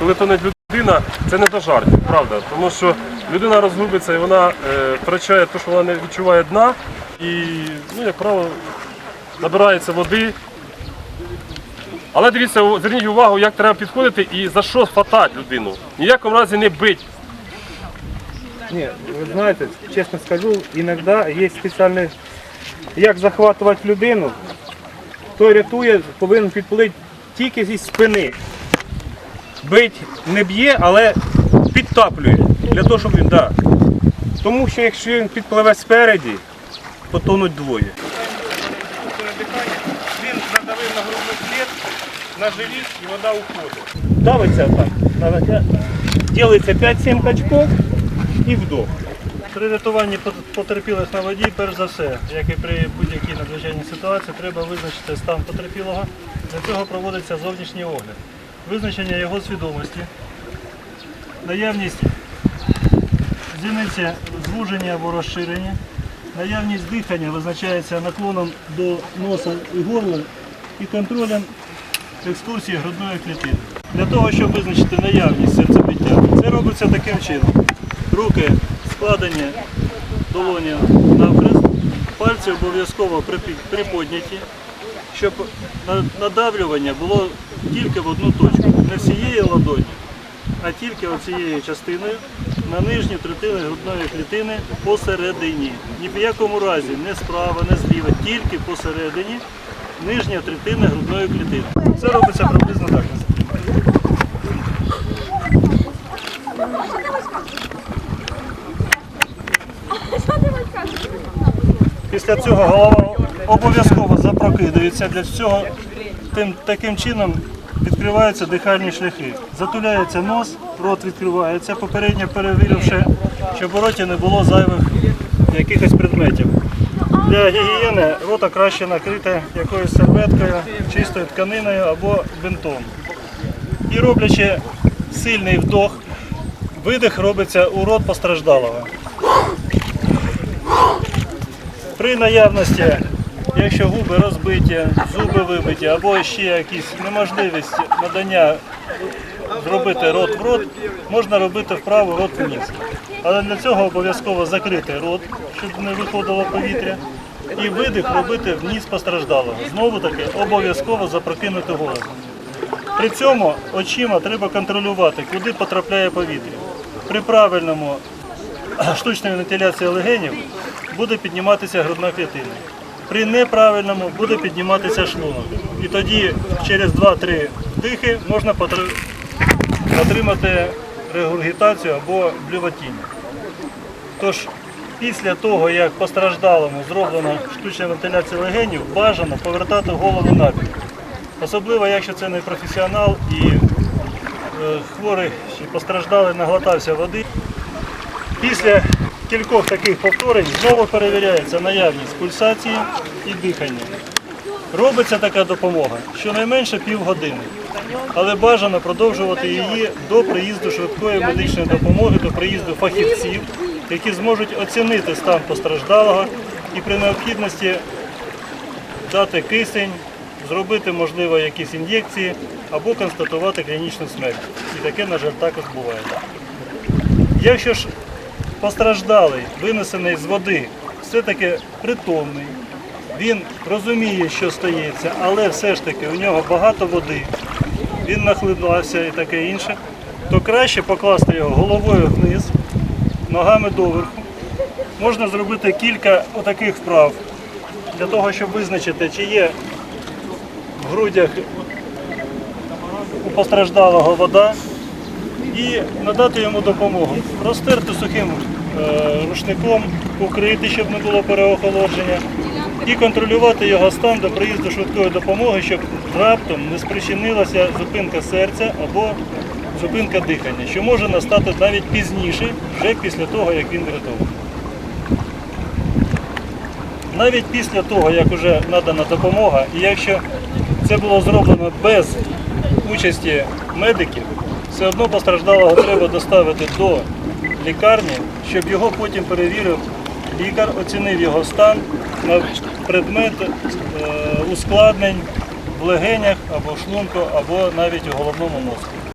коли тоне людина, це не до жартів, правда. Тому що людина розгубиться і вона е, втрачає те, що вона не відчуває дна, і, ну, як правило, набирається води. Але дивіться, зверніть увагу, як треба підходити і за що хватати людину. Ні в якому разі не бить. Ні, ви знаєте, чесно скажу, іноді є спеціальний, як захватувати людину, той рятує, повинен підплити тільки зі спини. Бить не б'є, але підтаплює. Для того, щоб він. Да. Тому що якщо він підпливе спереді, потонуть двоє. Він надавив на грудну клітку, на живіт і вода уходить. Давиться так. Ділиться 5-7 качков і вдох. При рятуванні потерпілих на воді, перш за все, як і при будь-якій надзвичайній ситуації, треба визначити стан потерпілого. Для цього проводиться зовнішній огляд. Визначення його свідомості, наявність зіниці звуження або розширення, наявність дихання визначається наклоном до носа і горла і контролем екскурсії грудної клітини. Для того, щоб визначити наявність серцебиття, це робиться таким чином. Руки складені долоні навхрест, пальці обов'язково приподняті, щоб надавлювання було тільки в одну точку, не всієї ладоні, а тільки оцією частиною на нижню третину грудної клітини посередині. Ні в якому разі не справа, не зліва, тільки посередині нижня третина грудної клітини. Це робиться приблизно так. Після цього голова обов'язково запрокидується. Для цього тим, таким чином відкриваються дихальні шляхи. Затуляється нос, рот відкривається, попередньо перевіривши, щоб у роті не було зайвих якихось предметів. Для гігієни рота краще накрити якоюсь серветкою, чистою тканиною або бинтом. І роблячи сильний вдох, видих робиться у рот постраждалого. При наявності, якщо губи розбиті, зуби вибиті або ще якісь неможливість надання зробити рот в рот, можна робити вправо рот вниз. Але для цього обов'язково закрити рот, щоб не виходило повітря, і видих робити вниз постраждалого. Знову таки обов'язково запрокинути голову. При цьому очима треба контролювати, куди потрапляє повітря. При правильному штучної вентиляції легенів буде підніматися грудна клітина. При неправильному буде підніматися шлунок. І тоді через 2-3 вдихи можна отримати регургітацію або блюватіння. Тож після того, як постраждалому зроблена штучна вентиляція легенів, бажано повертати голову набік. Особливо, якщо це не професіонал і е, хворий чи постраждалий наглотався води. Після кількох таких повторень знову перевіряється наявність пульсації і дихання. Робиться така допомога щонайменше півгодини, але бажано продовжувати її до приїзду швидкої медичної допомоги, до приїзду фахівців, які зможуть оцінити стан постраждалого і при необхідності дати кисень, зробити, можливо, якісь ін'єкції або констатувати клінічну смерть. І таке, на жаль, також буває. Якщо ж постраждалий, винесений з води, все-таки притомний, він розуміє, що стається, але все ж таки у нього багато води, він нахлинувався і таке інше, то краще покласти його головою вниз, ногами доверху. Можна зробити кілька отаких вправ для того, щоб визначити, чи є в грудях у постраждалого вода, і надати йому допомогу. Розтерти сухим е, рушником, укрити, щоб не було переохолодження, і контролювати його стан до приїзду швидкої допомоги, щоб раптом не спричинилася зупинка серця або зупинка дихання, що може настати навіть пізніше, вже після того, як він врятований. Навіть після того, як вже надана допомога, і якщо це було зроблено без участі медиків, все одно постраждалого треба доставити до лікарні, щоб його потім перевірив лікар, оцінив його стан на предмет е, ускладнень в легенях або в шлунку, або навіть у головному мозку.